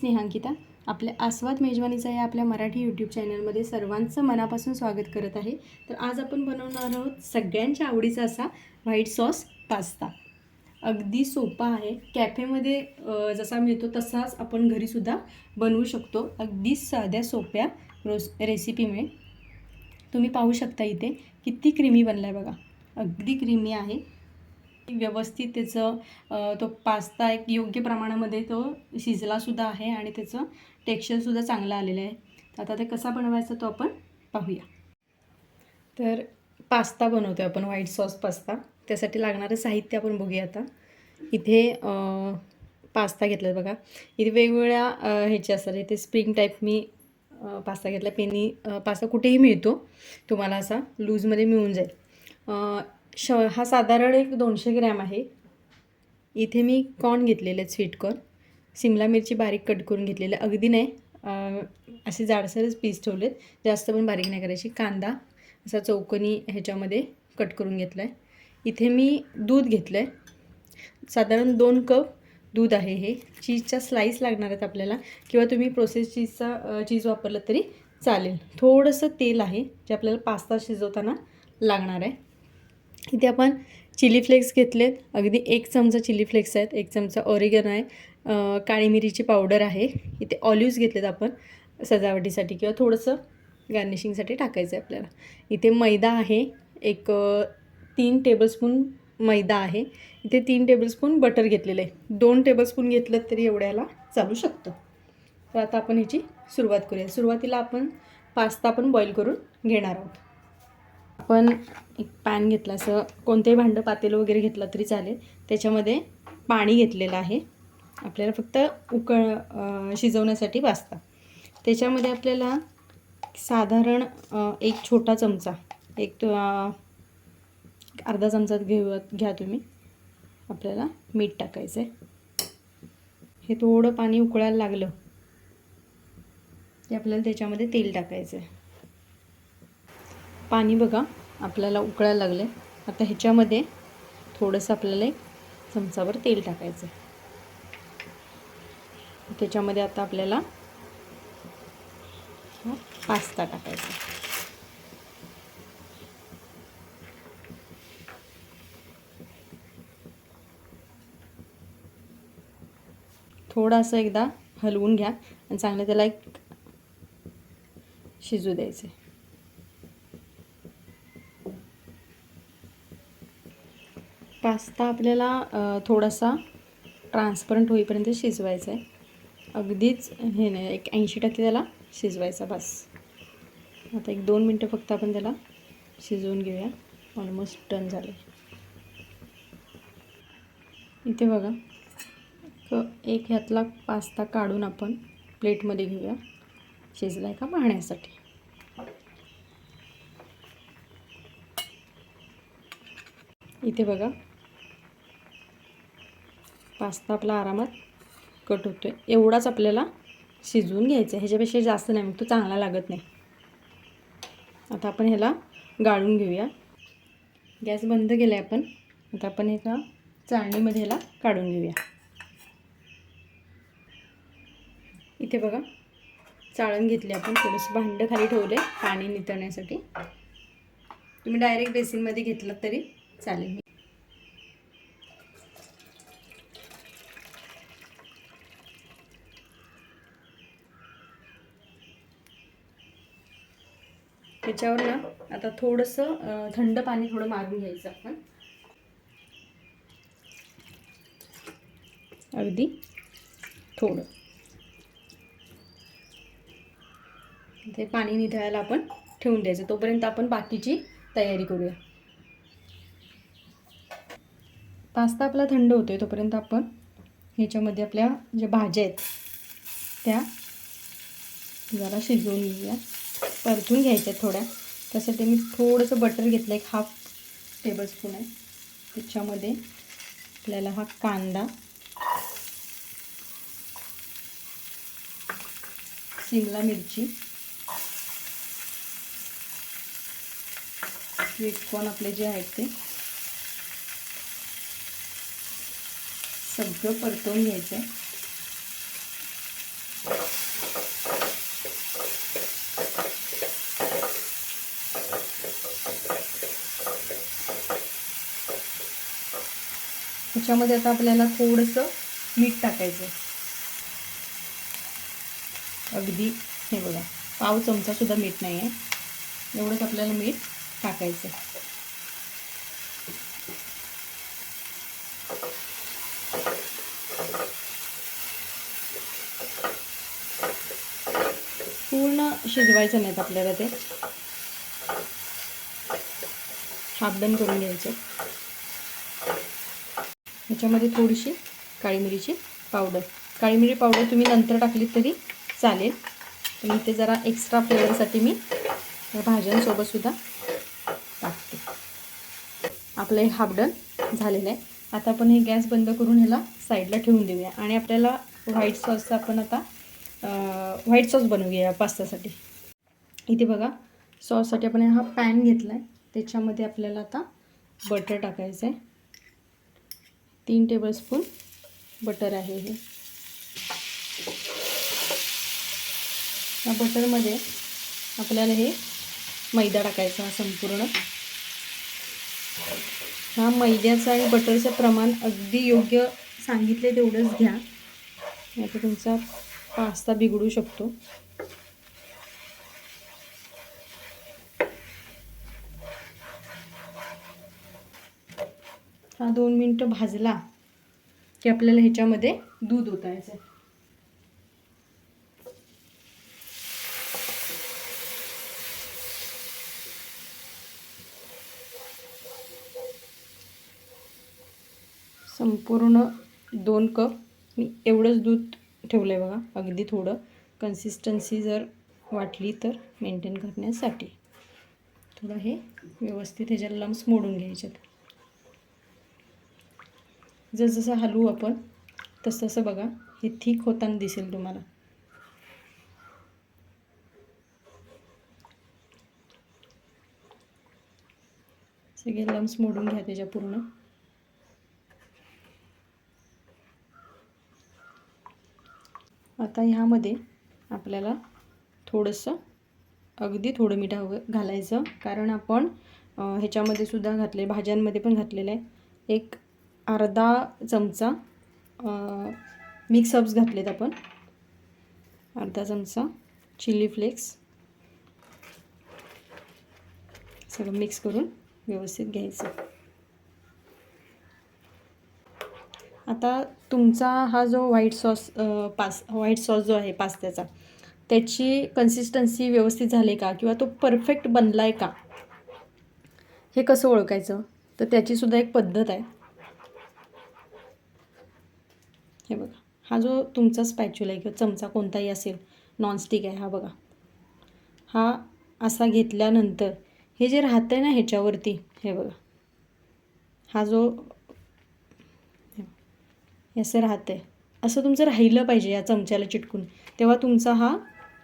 स्नेहांकिता आपल्या आस्वाद मेजवानीचा या आपल्या मराठी यूट्यूब चॅनलमध्ये सर्वांचं मनापासून स्वागत करत आहे. तर आज आपण बनवणार आहोत सगळ्यांच्या आवडीचा असा व्हाईट सॉस पास्ता अगदी सोपा आहे. कॅफेमध्ये जसा मिळतो तसाच आपण घरीसुद्धा बनवू शकतो. अगदी साध्या सोप्या रोस रेसिपीमुळे तुम्ही पाहू शकता इथे किती क्रीमी बनला आहे बघा. अगदी क्रीमी आहे. व्यवस्थित त्याचं तो पास्ता एक योग्य प्रमाणामध्ये तो शिजलासुद्धा आहे आणि त्याचं टेक्स्चरसुद्धा चांगलं आलेलं आहे. तर आता ते कसा बनवायचा तो आपण पाहूया. तर पास्ता बनवतो आपण व्हाईट सॉस पास्ता. त्यासाठी लागणारं साहित्य आपण बघूया आता. इथे पास्ता घेतला आहे बघा. इथे वेगवेगळ्या ह्याचे असतात. इथे स्प्रिंग टाईप मी पास्ता घेतला पेनी पास्ता कुठेही मिळतो. तुम्हाला असा लूजमध्ये मिळून जाईल. श हा साधारण एक दोनशे ग्रॅम आहे. इथे मी कॉर्न घेतलेले आहेत स्वीट कॉर्न. सिमला मिरची बारीक कट करून घेतलेले. अगदी नाही. असे जाडसरच पीस ठेवलेत. जास्त पण बारीक नाही करायची. कांदा असा चौकोनी ह्याच्यामध्ये कट करून घेतला आहे इथे मी दूध घेतलं आहे साधारण दोन कप दूध आहे हे. चीजच्या स्लाईस लागणार आहेत आपल्याला. किंवा तुम्ही प्रोसेस चीजचा चीज वापरलं तरी चालेल. थोडंसं तेल आहे जे आपल्याला पास्ता शिजवताना लागणार आहे. इथे आपण चिली फ्लेक्स घेतलेत. अगदी एक चमचा चिली फ्लेक्स आहेत एक चमचा ऑरिगन आहे काळी मिरीची पावडर आहे. इथे ऑलिव्ज घेतलेत आपण सजावटीसाठी किंवा थोडंसं गार्निशिंगसाठी टाकायचं आहे आपल्याला. इथे मैदा आहे एक तीन टेबलस्पून मैदा आहे. इथे तीन टेबलस्पून बटर घेतलेलं आहे. दोन टेबलस्पून घेतलं तरी एवढ्याला चालू शकतं. तर आता आपण ह्याची सुरुवात करूया. सुरुवातीला आपण पास्ता पण बॉईल करून घेणार आहोत. आपण एक पॅन घेतला असं कोणतेही भांडं पातेलं वगैरे घेतलं तरी चालेल. त्याच्यामध्ये पाणी घेतलेलं आहे. आपल्याला फक्त उकळ शिजवण्यासाठी वाचता त्याच्यामध्ये आपल्याला साधारण एक छोटा चमचा एक अर्धा चमचा घेऊ घ्या तुम्ही. आपल्याला मीठ टाकायचं आहे हे थोडं पाणी उकळायला लागलं की आपल्याला त्याच्यामध्ये तेल टाकायचं आहे पाणी बघा आपल्याला उकळायला लागले आता ह्याच्यामध्ये थोडंसं आपल्याला एक चमचाभर तेल टाकायचं आहे त्याच्यामध्ये आता आपल्याला पास्ता टाकायचा. थोडासा एकदा हलवून घ्या आणि चांगलं त्याला एक शिजू द्यायचं पास्ता आपल्याला थोडासा ट्रान्सपरंट होईपर्यंत शिजवायचा आहे अगदीच हे नाही एक ऐंशी टक्के त्याला शिजवायचा बस. आता एक दोन मिनटं फक्त आपण त्याला शिजवून घेऊया. ऑलमोस्ट डन झाले इथे बघा एक ह्यातला पास्ता काढून आपण प्लेटमध्ये घेऊया. शिजला आहे का पाहण्यासाठी इथे बघा पास्ता आपला आरामात कट होतो आहे एवढाच आपल्याला शिजवून घ्यायचं आहे ह्याच्यापेक्षा जास्त नाही मग तो चांगला लागत नाही. आता आपण ह्याला गाळून घेऊया. गॅस बंद केला आहे आपण. आता आपण एका चाळणीमध्ये ह्याला काढून घेऊया. इथे बघा चाळण घेतली आपण. थोडंसं भांडं खाली ठेवलं आहे पाणी नितळण्यासाठी. तुम्ही डायरेक्ट बेसिनमध्ये घेतलं तरी चालेल. त्याच्यावर ना आता थोडंसं थंड पाणी थोडं मारून घ्यायचं आपण. अगदी थोडं. ते पाणी निथळायला आपण ठेवून द्यायचं. तोपर्यंत आपण बाकीची तयारी करूया. पास्ता आपला थंड होतोय तोपर्यंत आपण ह्याच्यामध्ये आपल्या ज्या भाज्या आहेत त्या जरा शिजवून घेऊया परतून घ्यायच्या थोड्या. त्यासाठी मी थोडंसं बटर घेतलं एक हाफ टेबलस्पून आहे. त्याच्यामध्ये आपल्याला हा कांदा शिमला मिरची स्वीट कॉर्न आपले जे आहेत ते. सगळं परतवून घ्यायचं आहे ह्याच्यामध्ये आता आपल्याला थोडंसं मीठ टाकायचं. अगदी हे बघा पाव चमचासुद्धा मीठ नाही आहे एवढंच आपल्याला मीठ टाकायचं. पूर्ण शिजवायचं नाहीत आपल्याला ते. हाफडन करून घ्यायचं. ह्याच्यामध्ये थोडीशी काळी मिरीची पावडर. काळी मिरी पावडर तुम्ही नंतर टाकली तरी चालेल. पण ते जरा एक्स्ट्रा फ्लेवरसाठी मी या भाज्यांसोबतसुद्धा टाकते. आपलं हे हाफ डन झालेलं आहे. आता आपण हे गॅस बंद करून ह्याला साईडला ठेवून देऊया. आणि आपल्याला व्हाईट सॉसचा आपण आता व्हाईट सॉस बनवूया पास्तासाठी. इथे बघा सॉससाठी आपण हा पॅन घेतला आहे त्याच्यामध्ये आपल्याला आता बटर टाकायचं आहे तीन टेबलस्पून बटर आहे हे. या बटरमध्ये आपल्याला हे मैदा टाकायचा संपूर्ण. हा मैद्याचं आणि बटरचं प्रमाण अगदी योग्य सांगितले तेवढंच घ्या. आता तुमचा पास्ता बिघडू शकतो. हा दोन मिनटं भाजला की आपल्याला ह्याच्यामध्ये दूध ओतायचं आहे संपूर्ण दोन कप मी एवढंच दूध ठेवलं आहे बघा अगदी थोडं. कन्सिस्टन्सी जर वाटली तर मेंटेन करण्यासाठी. थोडं हे व्यवस्थित ह्याच्यात लम्स मोडून घ्यायच्यात जसजसं हलवू आपण तसं तसं बघा हे थिक होताना दिसेल तुम्हाला. सगळे लम्स मोडून घ्या त्याच्या पूर्ण. आता ह्यामध्ये आपल्याला थोडंसं अगदी थोडं मीठ हवं घालायचं. कारण आपण ह्याच्यामध्ये सुद्धा घातले भाज्यांमध्ये पण घातलेलं आहे. एक अर्धा चमचा मिक्स हब्स घातलेत आपण. अर्धा चमचा चिली फ्लेक्स सगळं मिक्स करून व्यवस्थित घ्यायचं. आता तुमचा हा जो व्हाईट सॉस पास व्हाईट सॉस जो आहे पास्त्याचा त्याची कन्सिस्टन्सी व्यवस्थित झाली का? किंवा तो परफेक्ट बनला आहे का? हे कसं ओळखायचं? तर त्याचीसुद्धा एक पद्धत आहे. हे बघा. हा जो तुमचा स्पॅच्युला आहे किंवा चमचा कोणताही असेल नॉनस्टिक आहे हा बघा. हा असा घेतल्यानंतर हे जे राहतं आहे ना ह्याच्यावरती हे बघा. हा जो असं राहतं आहे असं तुमचं राहिलं पाहिजे या चमच्याला चिटकून. तेव्हा तुमचा हा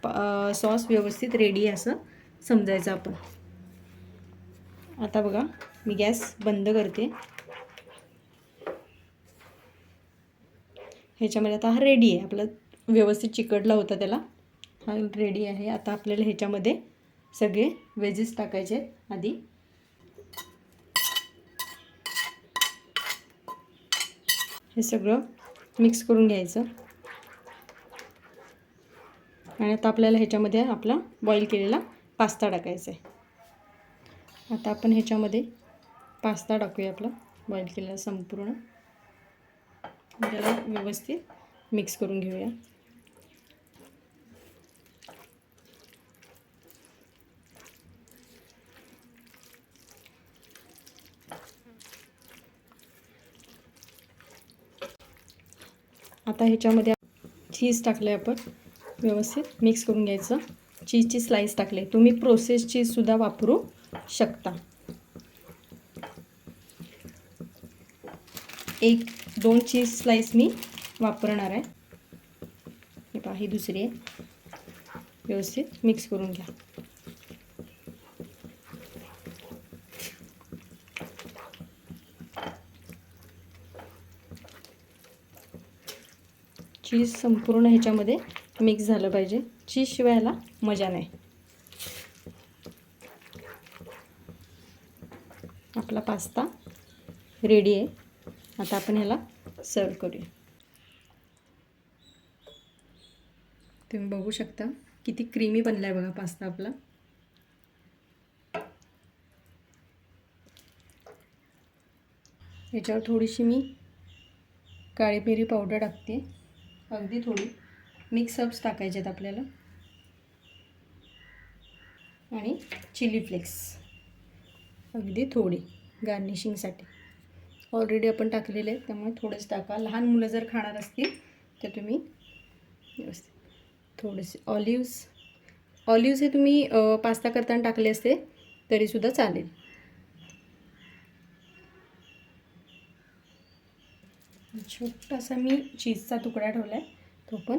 प- सॉस व्यवस्थित रेडी आहे असं समजायचं आपण. आता बघा मी गॅस बंद करते. ह्याच्यामध्ये आता हा रेडी आहे. आपला व्यवस्थित चिकटला होता त्याला. हा रेडी आहे. आता आपल्याला ह्याच्यामध्ये सगळे वेजेस टाकायचे आहेत आधी. हे सगळं मिक्स करून घ्यायचं. आणि आता आपल्याला ह्याच्यामध्ये आपला बॉईल केलेला पास्ता टाकायचा आहे. आता आपण ह्याच्यामध्ये पास्ता टाकूया आपला. बॉईल केलेला संपूर्ण. त्याला व्यवस्थित मिक्स करून घेऊया. आता ह्याच्यामध्ये चीज टाकलं आहे आपण. व्यवस्थित मिक्स करून घ्यायचं. चीजची स्लाईस टाकले. तुम्ही प्रोसेस चीजसुद्धा वापरू शकता. एक दोन चीज स्लाईस मी वापरणार आहे. हे पहा ही दुसरी आहे. व्यवस्थित मिक्स करून घ्या. चीज संपूर्ण ह्याच्यामध्ये मिक्स झालं पाहिजे. चीज शिवायला मजा नाही. आपला पास्ता रेडी आहे. आता आपण ह्याला सर्व करूया. तुम्ही बघू शकता किती क्रीमी बनला आहे बघा पास्ता आपला. याच्यावर थोडीशी मी काळी पेरी पावडर टाकते. अगदी थोडी. मिक्स अप्स टाकायचे आहेत आपल्याला. आणि चिली फ्लेक्स अगदी थोडी. गार्निशिंगसाठी ऑलरेडी आपण टाकलेले आहेत त्यामुळे थोडेच टाका. लहान मुलं जर खाणार असतील तर तुम्ही व्यवस्थित थोडेसे ऑलिव्स ऑलिव्स हे तुम्ही पास्ता करताना टाकले असते तरीसुद्धा चालेल. छोटासा मी चीजचा तुकडा ठेवला आहे तो पण